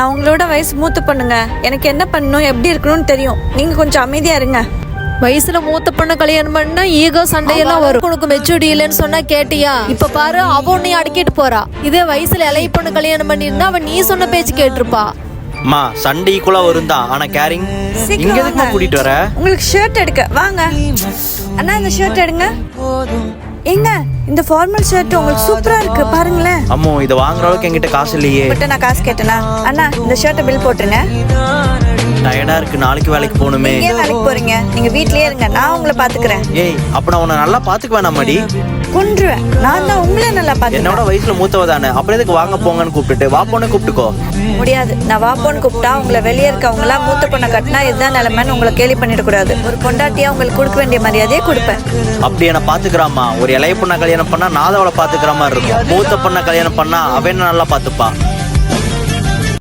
நான் உங்களோட வயசு மூத்த பொண்ணுங்க. எனக்கு என்ன பண்ணணும் எப்படி இருக்கணும்னு தெரியும். நீங்க கொஞ்சம் அமைதியா இருங்க. வயசுல மூத்த பொண்ணு கல்யாணம் பண்ணா ஈகோ சண்டையெல்லாம் வரும். உனக்கு மெச்சூரிட்டி இல்லைன்னு சொன்னா கேட்டியா? இப்ப பாரு அவ உன்னை அடக்கிட்டு போறா. இதே வயசுல இளைய பொண்ணு கல்யாணம் பண்ணியிருந்தா அவன் நீ சொன்ன பேச்சு கேட்டிருப்பா. அம்மா சண்டை ஈக்குவலா வரும் தான் ஆனா கேரிங் சீக்கிரம் இங்க எதுக்குமா வாங்க. கூட்டிட்டு வர? உங்களுக்கு ஷர்ட் எடுக்க. வாங்க. அண்ணா இந்த ஷர்ட் எடுங்க. ஏங்க இந்த ஃபார்மல் ஷர்ட் உங்களுக்கு சூப்பரா இருக்கு பாருங்களேன். அம்மோ இதை வாங்குற அளவுக்கு என்கிட்ட காசு இல்லையே. உங்கள்கிட்ட நான் காசு கேட்டேனா? அண்ணா இந்த ஷர்ட்டை பில் போட்டுருங்க. டயர்டா இருக்கு நாளைக்கு வேலைக்கு போகணுமே. ஏன் வேலைக்கு போறீங்க? நீங்க வீட்லயே இருங்க நான் உங்களை பாத்துக்கிறேன். ஏய் அப்ப நான் உன்னை நல்லா பாத்துக்க வேணாமாடி? கொன்றுவேன். நான் தான் உங்களை நல்லா என்னோட பாத்துக்கிறேன் வயசுல மூத்தவ தானே. அப்புறம் எதுக்கு வாங்க போங்கன்னு கூப்பிட்டுட்டு? வா பொண்ணு கூப்பிட்டுக்கோ. முடியாது. நான் வாப்போன்னு கூப்பிட்டா உங்களை வெளியே இருக்கவங்க எல்லாம் மூத்த பொண்ணை கட்டினா இதுதான் நிலைமைன்னு உங்களை கேலி பண்ணிடக்கூடாது ஒரு பொண்டாட்டியா உங்களுக்கு கொடுக்க வேண்டிய மரியாதையே கொடுப்பேன். அப்படி என்ன பாத்துக்கிறாமா ஒரு இளைய பொண்ணை கல்யாணம் பண்ணா நான் அவளை பாத்துக்கிற மாதிரி இருக்கும். மூத்த பொண்ணை கல்யாணம் பண்ணா அவ என்ன நல்லா பாத்துப்பா